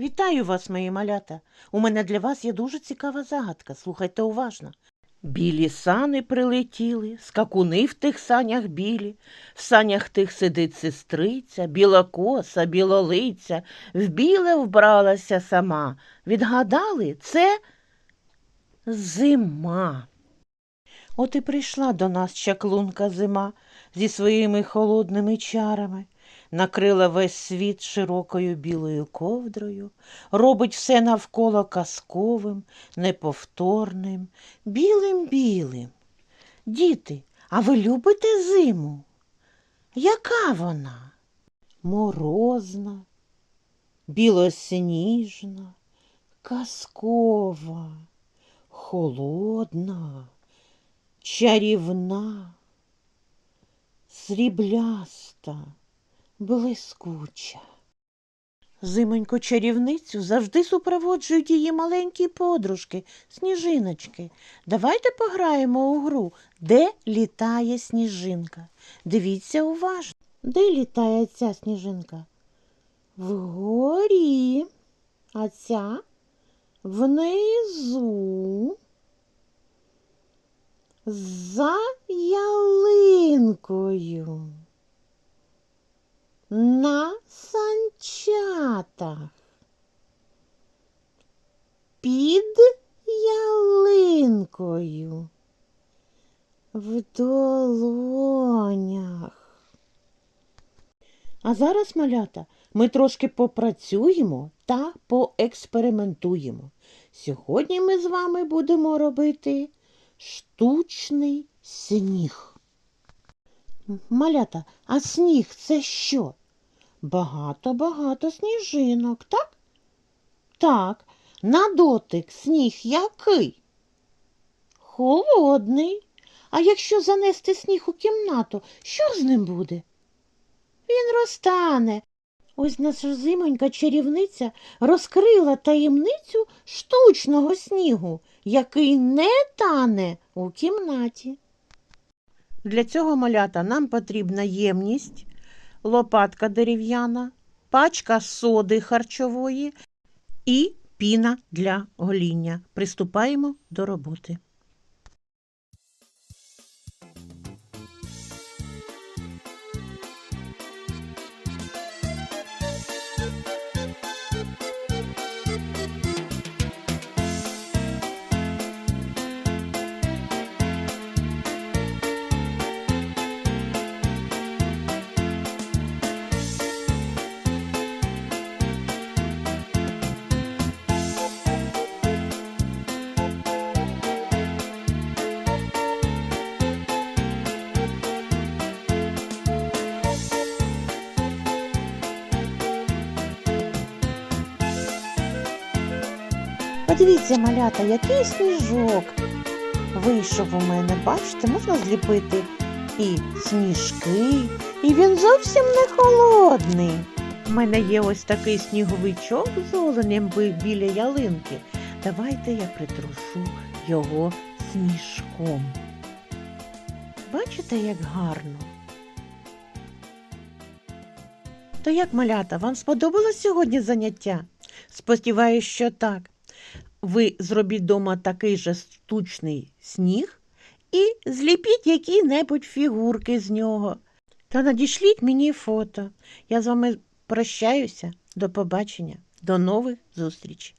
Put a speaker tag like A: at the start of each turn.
A: Вітаю вас, мої малята. У мене для вас є дуже цікава загадка. Слухайте уважно. Білі сани прилетіли, скакуни в тих санях білі, в санях тих сидить сестриця, біла коса, білолиця, в біле вбралася сама. Відгадали, це зима. От і прийшла до нас чаклунка зима зі своїми холодними чарами, накрила весь світ широкою білою ковдрою, робить все навколо казковим, неповторним, білим-білим. Діти, а ви любите зиму? Яка вона? Морозна, білосніжна, казкова, холодна, чарівна, срібляста, блискуча. Зимоньку чарівницю завжди супроводжують її маленькі подружки, сніжиночки. Давайте пограємо у гру, де літає сніжинка. Дивіться уважно. Де літає ця сніжинка? Вгорі, а ця внизу. За ялинкою. На санчатах. Під ялинкою. В долонях. А зараз, малята, ми трошки попрацюємо та поекспериментуємо. Сьогодні ми з вами будемо робити штучний сніг. Малята, а сніг це що? Багато-багато сніжинок, так? Так, на дотик сніг який? Холодний. А якщо занести сніг у кімнату, що з ним буде? Він розтане. Ось наша зимонька чарівниця розкрила таємницю штучного снігу, який не тане у кімнаті. Для цього малята нам потрібна ємність, лопатка дерев'яна, пачка соди харчової і піна для гоління. Приступаємо до роботи. Подивіться, малята, який сніжок вийшов у мене. Бачите, можна зліпити і сніжки, і він зовсім не холодний. У мене є ось такий сніговичок з оленем біля ялинки. Давайте я притрушу його сніжком. Бачите, як гарно? То як малята, вам сподобалось сьогодні заняття? Сподіваюсь, що так. Ви зробіть дома такий же штучний сніг і зліпіть які-небудь фігурки з нього. Та надішліть мені фото. Я з вами прощаюся. До побачення, до нових зустрічей.